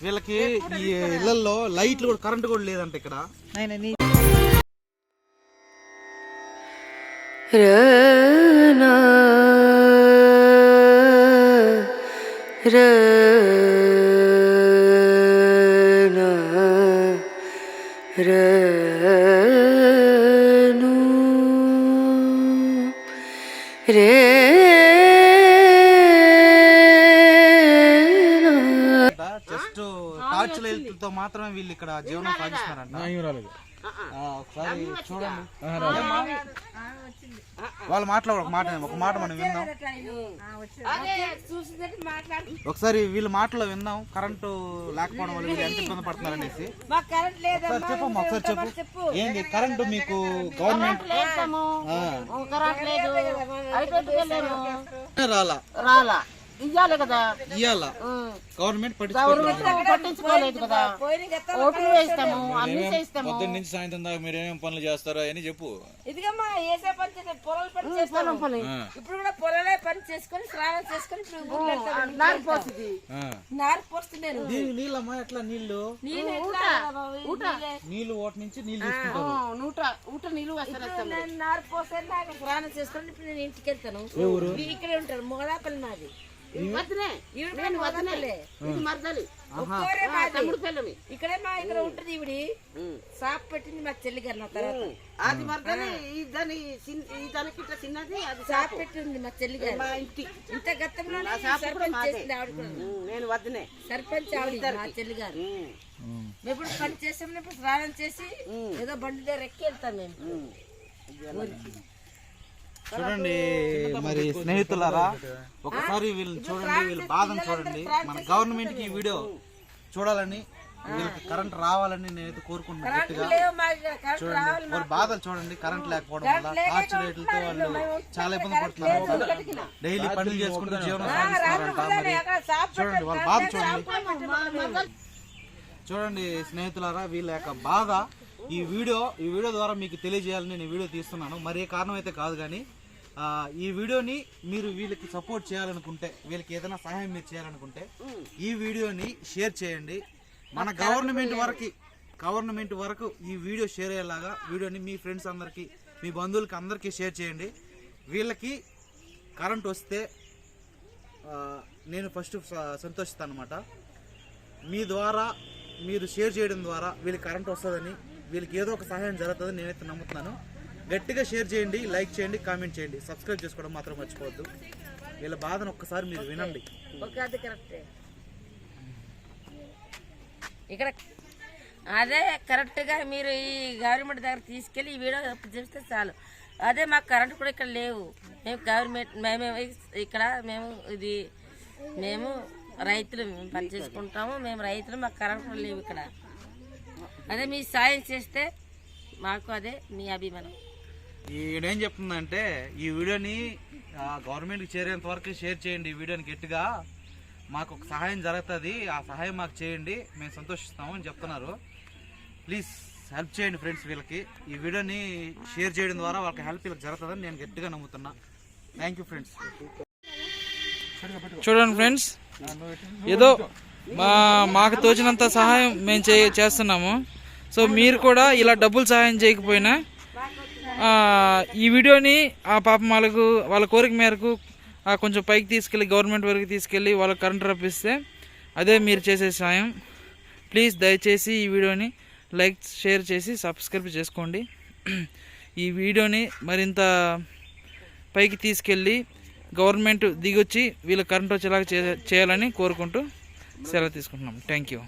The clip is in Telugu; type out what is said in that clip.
వీళ్ళకి ఈ ఇళ్ళలో లైట్లు కూడా కరెంట్ కూడా లేదంట ఇక్కడ. రనా లైట్లతో మాత్రమే వీళ్ళు ఇక్కడ జీవనం సాగిస్తున్నారంట. ఆ, ఒకసారి చూడండి? వాళ్ళు మాట్లాడు ఒక మాట ఒక మాట మనం విందాం. ఒకసారి వీళ్ళ మాటలో విందాం. కరెంటు లేకపోవడం వల్ల వీళ్ళు ఎంత ఇబ్బంది పడుతున్నారు అనేసి. మాకు కరెంట్ లేదమ్మా ఒకసారి చెప్పమ్మా ఒకసారి చెప్పు. ఏంది కరెంటు మీకు గవర్నమెంట్ రాలా. రాలా. ఇయ్యాలి కదా. ఇయ్యాల? గవర్నమెంట్ పట్టించుకోవట్లేదు. పట్టించుకోలేదు కదా. ఓట్లు వేస్తాము అన్ని చేస్తాము పొద్దున్న నుంచి సాయంత్రం దాకా మీరు ఏమేమి పనులు చేస్తారో అని చెప్పు. ఇదిగమ్మా ఏసే పని పొలాలు పని చేస్తాను ఇప్పుడు కూడా పొలాలే పని చేసుకొని స్నానం చేసుకొని. నారిపోతుంది ఆ. నారు పోస్తున్నాను. నీళ్ళమ్మా ఎట్లా నీళ్ళే. నీళ్ళు ఓట నుంచి నీళ్ళు నూట ఊట. వస్తారు నేను నారు పోసాను స్నానం చేసుకొని ఇప్పుడు నేను ఇంటికి వెళ్తాను. మీరు ఇక్కడే ఉంటారు మొగడాపల్లి నాది. ఇక్కడే మా ఇక్కడ ఉంటుంది ఇవిడి. షాప్ పెట్టింది మా చెల్లి గారు నా తర్వాత. అది మరదలి ఈ దాని చిన్న- ఈ దానికి ఇట్లా చిన్నది అది షాప్ పెట్టింది మా చెల్లి గారు. మా ఇంటి. ఇంత గతంలో నేను వద్దనే సర్పంచ్ ఆవిడ మా చెల్లి గారు. పని ఇప్పుడు స్నానం చేసి ఏదో బండి దగ్గర ఎక్కి వెళ్తాం మేము. చూడండి మరి స్నేహితులారా ఒకసారి వీళ్ళని చూడండి వీళ్ళ బాధను చూడండి. మన గవర్నమెంట్కి ఈ వీడియో చూడాలని వీళ్ళకి కరెంట్ రావాలని నేనైతే కోరుకుంటున్నాను గట్టిగా. చూడండి వాళ్ళ బాధలు చూడండి కరెంట్ లేకపోవడం వల్ల టార్చ్ లైట్లతో వాళ్ళు చాలా ఇబ్బంది పడుతున్నారు. డైలీ పనులు చేసుకుంటూ జీవనం సాగిస్తున్నారంట చూడండి వాళ్ళ బాధ చూడండి. చూడండి స్నేహితులారా వీళ్ళ యొక్క బాధ ఈ వీడియో ఈ వీడియో ద్వారా మీకు తెలియజేయాలని నేను వీడియో తీస్తున్నాను. మరి ఏ కారణం అయితే కాదు కానీ ఈ వీడియోని మీరు వీళ్ళకి సపోర్ట్ చేయాలనుకుంటే వీళ్ళకి ఏదైనా సహాయం మీరు చేయాలనుకుంటే ఈ వీడియోని షేర్ చేయండి. మన గవర్నమెంట్ వరకు గవర్నమెంట్ వరకు ఈ వీడియో షేర్ అయ్యేలాగా వీడియోని మీ ఫ్రెండ్స్ అందరికీ మీ బంధువులకి అందరికీ షేర్ చేయండి. వీళ్ళకి కరెంట్ వస్తే నేను ఫస్ట్ సంతోషిస్తాను అనమాట మీ ద్వారా మీరు షేర్ చేయడం ద్వారా వీళ్ళకి కరెంట్ వస్తుందని వీళ్ళకి ఏదో ఒక సహాయం జరుగుతుందని నేనైతే నమ్ముతున్నాను. గట్టిగా షేర్ చేయండి లైక్ చేయండి కామెంట్ చేయండి. సబ్స్క్రైబ్ చేసుకోవడం మాత్రం మర్చిపోవద్దు. వీళ్ళ బాధను ఒక్కసారి మీరు వినండి. ఇక్కడ అదే కరెక్ట్గా మీరు ఈ గవర్నమెంట్ దగ్గర తీసుకెళ్ళి ఈ వీడియో చేస్తే చాలు. అదే మాకు కరెంట్ కూడా ఇక్కడ లేవు. మేము గవర్నమెంట్ మేము ఇక్కడ మేము ఇది మేము రైతులు పని చేసుకుంటాము. మేము రైతులు మాకు కరెంట్ కూడా లేవు ఇక్కడ. అదే మీ సాయం చేస్తే మాకు అదే మీ అభిమానం. ఈడేం చెప్తుందంటే ఈ వీడియోని గవర్నమెంట్కి చేరేంత వరకు షేర్ చేయండి ఈ వీడియోని గట్టిగా. మాకు ఒక సహాయం జరుగుతుంది ఆ సహాయం మాకు చేయండి మేము సంతోషిస్తాము అని చెప్తున్నారు. ప్లీజ్ హెల్ప్ చేయండి ఫ్రెండ్స్ వీళ్ళకి. ఈ వీడియోని షేర్ చేయడం ద్వారా వాళ్ళకి హెల్ప్ వీళ్ళకి జరుగుతుందని నేను గట్టిగా నమ్ముతున్నా. థ్యాంక్ యూ ఫ్రెండ్స్ చూడండి ఫ్రెండ్స్ ఏదో మా మాకు తోచినంత సహాయం మేము చే చేస్తున్నాము. సో మీరు కూడా ఇలా డబ్బులు సహాయం చేయకపోయినా ఈ వీడియోని ఆ పాపం వాళ్ళకు వాళ్ళ కోరిక మేరకు కొంచెం పైకి తీసుకెళ్ళి గవర్నమెంట్ వరకు తీసుకెళ్ళి వాళ్ళకి కరెంట్ రప్పిస్తే అదే మీరు చేసే సాయం. ప్లీజ్ దయచేసి ఈ వీడియోని లైక్ షేర్ చేసి సబ్స్క్రైబ్ చేసుకోండి. ఈ వీడియోని మరింత పైకి తీసుకెళ్ళి గవర్నమెంట్ దిగొచ్చి వీళ్ళ కరెంట్ వచ్చేలాగా చే- చేయాలని కోరుకుంటూ సెలవు తీసుకుంటున్నాం. Thank you.